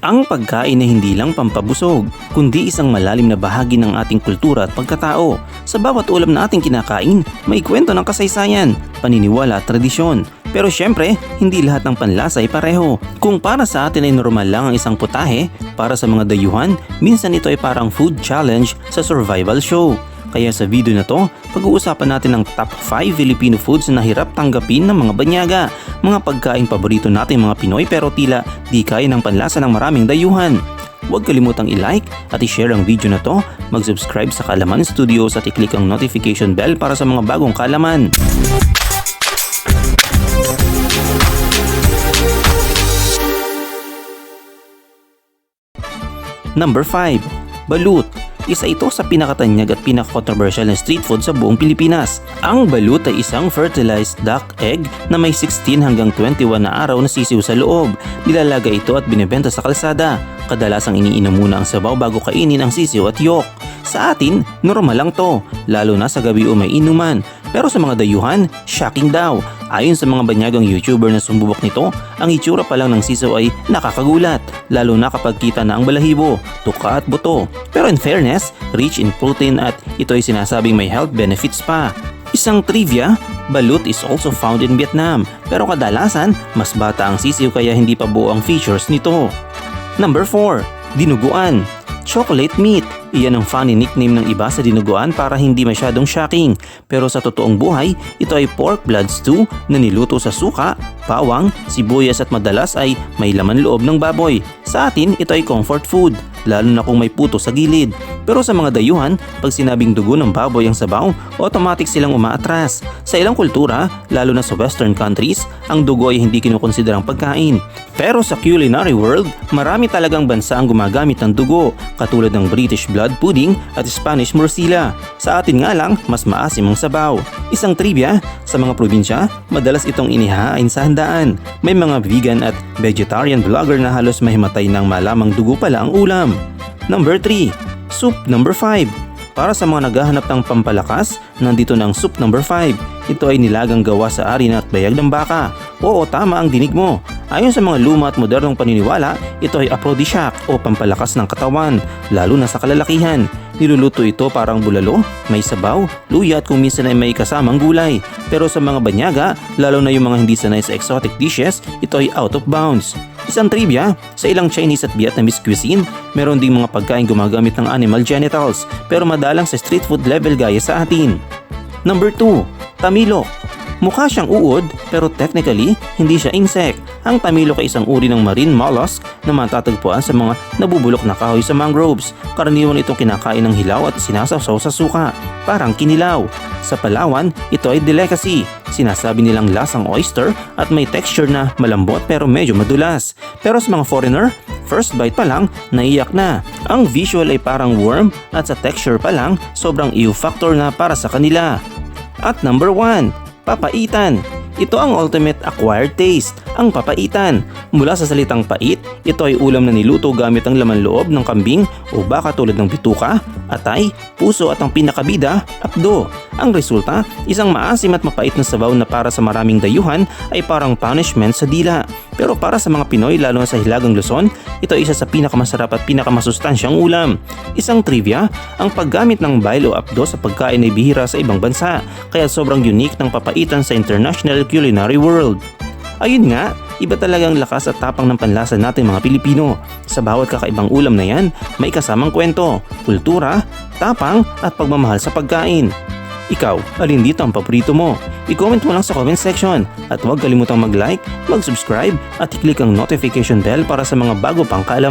Ang pagkain na hindi lang pampabusog, kundi isang malalim na bahagi ng ating kultura at pagkatao. Sa bawat ulam na ating kinakain, may kwento ng kasaysayan, paniniwala at tradisyon. Pero syempre, hindi lahat ng panlasa ay pareho. Kung para sa atin ay normal lang ang isang putahe, para sa mga dayuhan, minsan ito ay parang food challenge sa survival show. Kaya sa video na to, pag-uusapan natin ang top 5 Filipino foods na hirap tanggapin ng mga banyaga. Mga pagkain paborito natin mga Pinoy pero tila di kaya ng panlasa ng maraming dayuhan. Huwag kalimutang i-like at i-share ang video na to, mag-subscribe sa Kalaman Studios at i-click ang notification bell para sa mga bagong kalaman. Number 5. Balut isa ito sa pinakatanyag at pinaka-controversial na street food sa buong Pilipinas. Ang balut ay isang fertilized duck egg na may 16 hanggang 21 na araw na sisiw sa loob. Nilalaga ito at binebenta sa kalsada. Kadalasang iniinom muna ang sabaw bago kainin ang sisiw at yolk. Sa atin, normal lang to, lalo na sa gabi o may inuman. Pero sa mga dayuhan, shocking daw. Ayon sa mga banyagang YouTuber na sumbubok nito, ang itsura pa lang ng sisaw ay nakakagulat, lalo na kapag kita na ang balahibo, tuka at buto. Pero in fairness, rich in protein at ito ay sinasabing may health benefits pa. Isang trivia, balut is also found in Vietnam, pero kadalasan, mas bata ang sisiw kaya hindi pa buo ang features nito. Number 4. Dinuguan Chocolate meat Iyan ang funny nickname ng iba sa dinuguan para hindi masyadong shocking. Pero sa totoong buhay, ito ay pork blood stew na niluto sa suka, bawang, sibuyas at madalas ay may laman loob ng baboy. Sa atin, ito ay comfort food, lalo na kung may puto sa gilid. Pero sa mga dayuhan, pag sinabing dugo ng baboy ang sabaw, automatic silang umaatras. Sa ilang kultura, lalo na sa western countries, ang dugo ay hindi kinukonsiderang pagkain. Pero sa culinary world, marami talagang bansa ang gumagamit ng dugo, katulad ng British blood pudding at Spanish morcilla. Sa atin nga lang, mas maasim ang sabaw. Isang trivia, sa mga probinsya, madalas itong inihain sa handaan. May mga vegan at vegetarian vlogger na halos mahimatay ng malamang dugo pala ang ulam. Number 3. Soup number 5 para sa mga naghahanap ng pampalakas, nandito ng soup number 5. Ito ay nilagang gawa sa arina at bayag ng baka. Oo, tama ang dinig mo. Ayon sa mga luma at modernong paniniwala, ito ay aphrodisiac o pampalakas ng katawan, lalo na sa kalalakihan. Niluluto ito parang bulalo, may sabaw, luya at kung minsan ay may kasamang gulay. Pero sa mga banyaga, lalo na yung mga hindi sanay sa exotic dishes, ito ay out of bounds. Isang trivia, sa ilang Chinese at Vietnamese cuisine, meron ding mga pagkain gumagamit ng animal genitals pero madalang sa street food level gaya sa atin. Number 2. Tamilo Mukha siyang uod pero technically hindi siya insect. Ang tamilok ay isang uri ng marine mollusk na matatagpuan sa mga nabubulok na kahoy sa mangroves. Karaniwan itong kinakain ng hilaw at sinasawsaw sa suka, parang kinilaw. Sa Palawan, ito ay delicacy. Sinasabi nilang lasang oyster at may texture na malambot pero medyo madulas. Pero sa mga foreigner, first bite pa lang, naiyak na. Ang visual ay parang worm at sa texture pa lang, sobrang ew factor na para sa kanila. At number 1, papaitan. Ito ang ultimate acquired taste, ang papaitan. Mula sa salitang pait, ito ay ulam na niluto gamit ang laman loob ng kambing o baka tulad ng bituka, atay, puso at ang pinakabida, apdo. Ang resulta, isang maasim at mapait na sabaw na para sa maraming dayuhan ay parang punishment sa dila. Pero para sa mga Pinoy lalo na sa Hilagang Luzon, ito ay isa sa pinakamasarap at pinakamasustansyang ulam. Isang trivia, ang paggamit ng bail o apdo sa pagkain ay bihira sa ibang bansa, kaya sobrang unique ng papaitan sa international culinary world. Ayun nga, iba talagang lakas at tapang ng panlasa natin mga Pilipino. Sa bawat kakaibang ulam na yan, may kasamang kwento, kultura, tapang at pagmamahal sa pagkain. Ikaw, alin dito ang paborito mo? I-comment mo lang sa comment section at huwag kalimutang mag-like, mag-subscribe at i-click ang notification bell para sa mga bago pang kaalaman.